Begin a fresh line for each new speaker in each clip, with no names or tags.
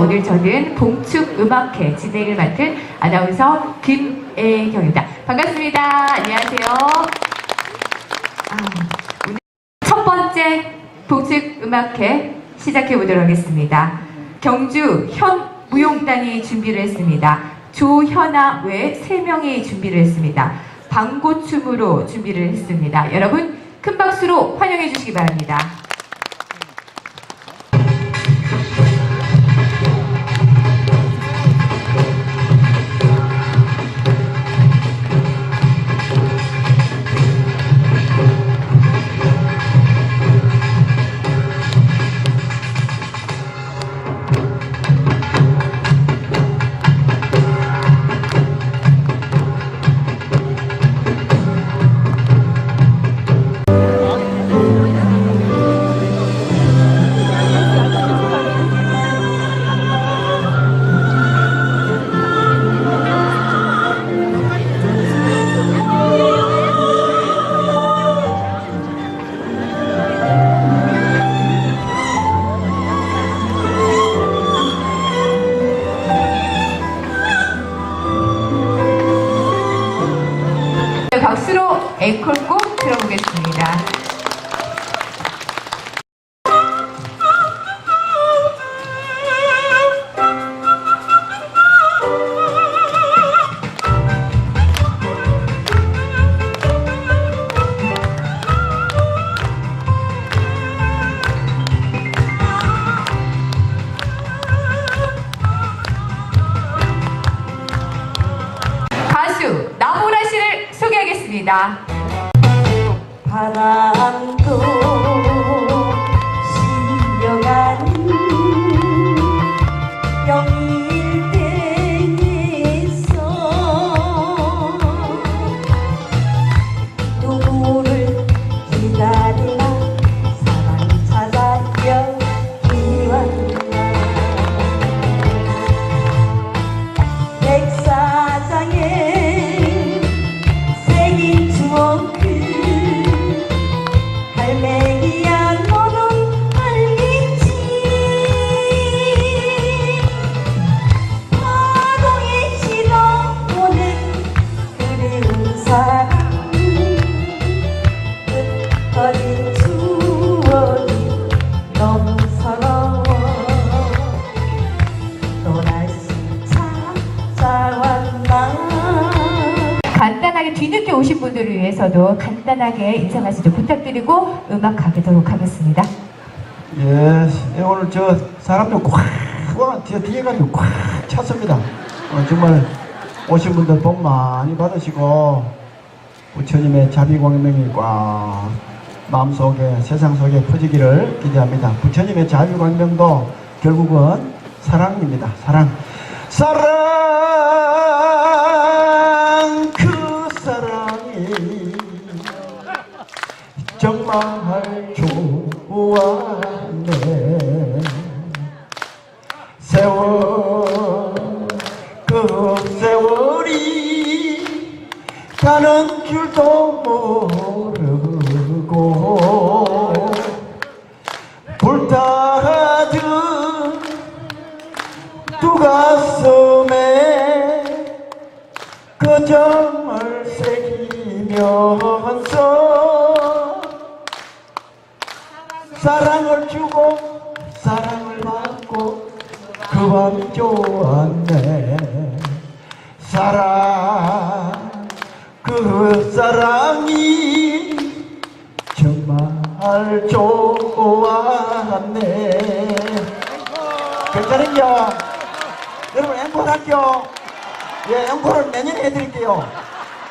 오늘 저는 봉축 음악회 진행을 맡은 아나운서 김애경입니다. 반갑습니다. 안녕하세요. 아, 오늘 첫 번째 봉축 음악회 시작해 보도록 하겠습니다. 경주 현무용단이 준비를 했습니다. 조현아 외 세명이 준비를 했습니다. 방고춤으로 준비를 했습니다. 여러분 큰 박수로 환영해 주시기 바랍니다. 앵콜 꼭 들어보겠습니다. 소개하겠습니다.
바람도
위해서도 간단하게 인사 말씀 좀 부탁드리고 음악 가보도록 하겠습니다.
예, 예, 오늘 저 사람들 꽉, 와, 뒤에, 뒤에 가지고 꽉 찼습니다. 어, 정말 오신 분들 복 많이 받으시고, 부처님의 자비광명이 꽉 마음속에, 세상 속에 퍼지기를 기대합니다. 부처님의 자비광명도 결국은 사랑입니다. 사랑. 사랑, 정말 좋았네. 세월 그 세월이 가는 줄도 모르고 좋았네. 사랑 그 사랑이 정말 좋았네. 괜찮은겨? 여러분 앵콜 할게요. 예 앵콜을 내년에 해드릴게요.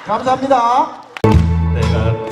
감사합니다. 내가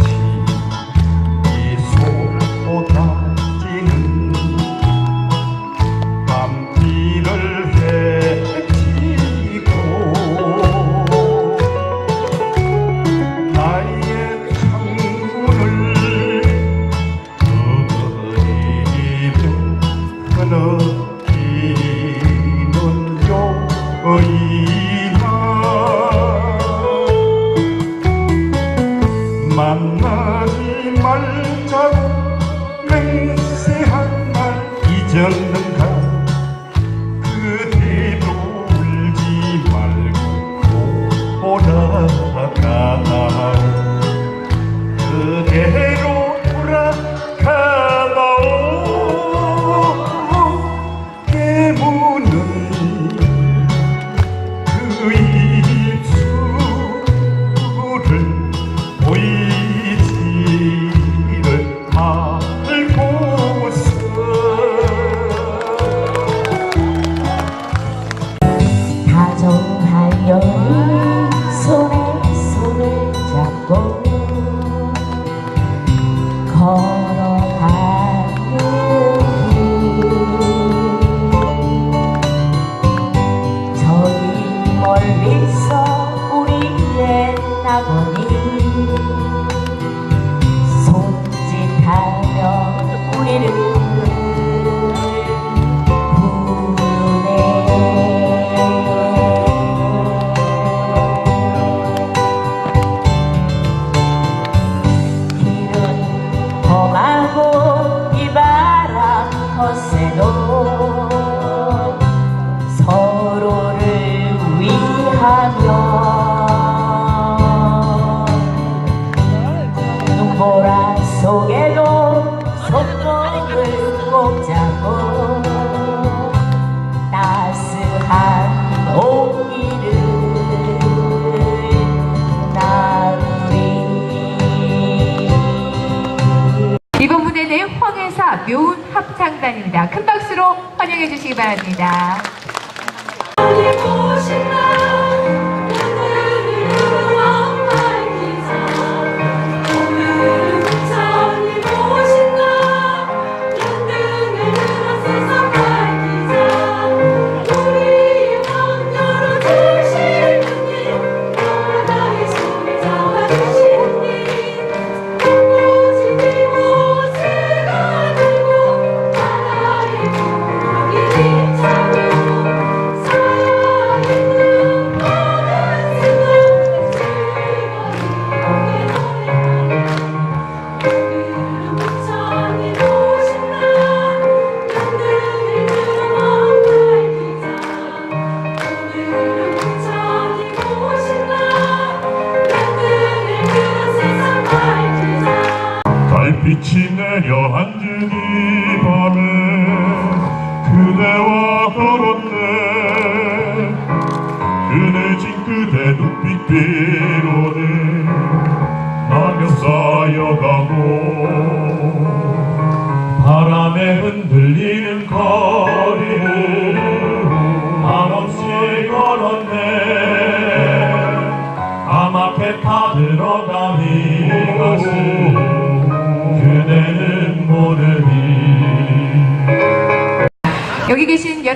묘운
합창단입니다.
큰 박수로 환영해 주시기
바랍니다.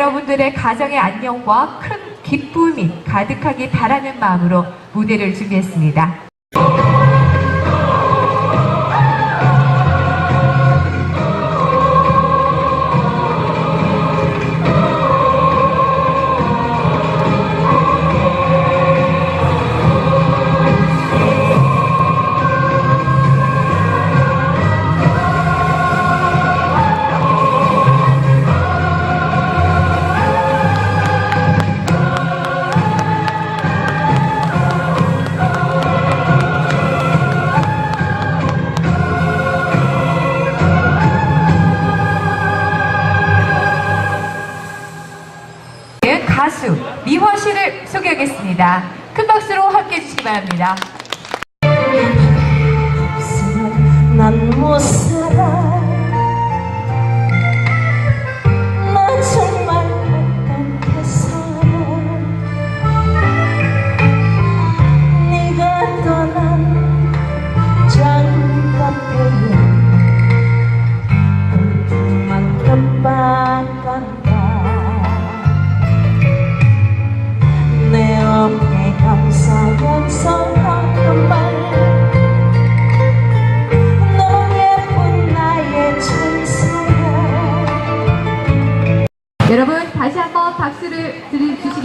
여러분들의 가정의 안녕과 큰 기쁨이 가득하기 바라는 마음으로 무대를 준비했습니다. 씨를 소개하겠습니다. 큰 박수로 함께 해주시기 바랍니다.
난못살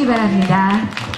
바랍니다.